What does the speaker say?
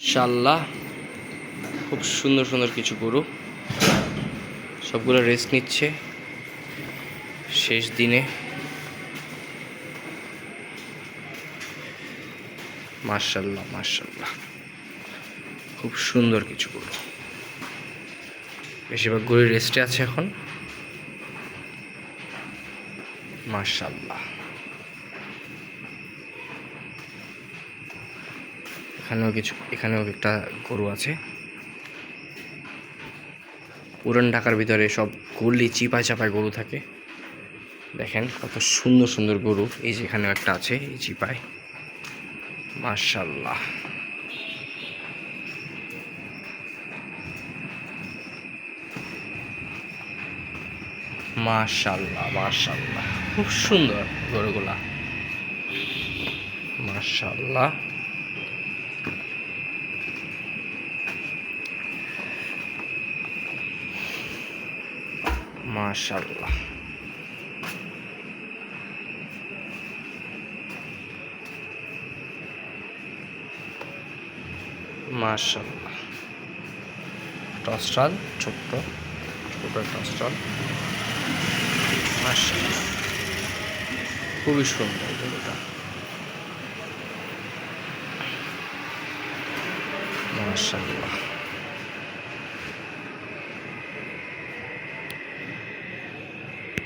শাল্লাহ খুব সুন্দর সুন্দর কিছু গরু। সবগুলো রেস্ট নিচ্ছে। শেষ দিনে। মার্শাল্লাহ মার্শাল্লাহ খুব সুন্দর কিছু গরু। বেশিরভাগ গরু রেস্টে আছে এখন। মার্শাল্লাহ এখানেও কিছু, এখানেও একটা গরু আছে। পুরান ঢাকার ভিতরে সব গলি চিপায় চাপায় গরু থাকে। দেখেন কত সুন্দর সুন্দর গরু। এই যে এখানেও একটা আছে, এই চিপায়। মার্শাল্লাহ মার্শাল্লাহ মার্শাল্লাহ খুব সুন্দর গরুগুলা। মার্শাল্লাহ মাশাল্লাহ মাশাল্লাহ টস্টাল ছোট্ট ছোট টস্টাল মাশাল্লাহ খুবই সুন্দর গরুটা। মাশাল্লাহ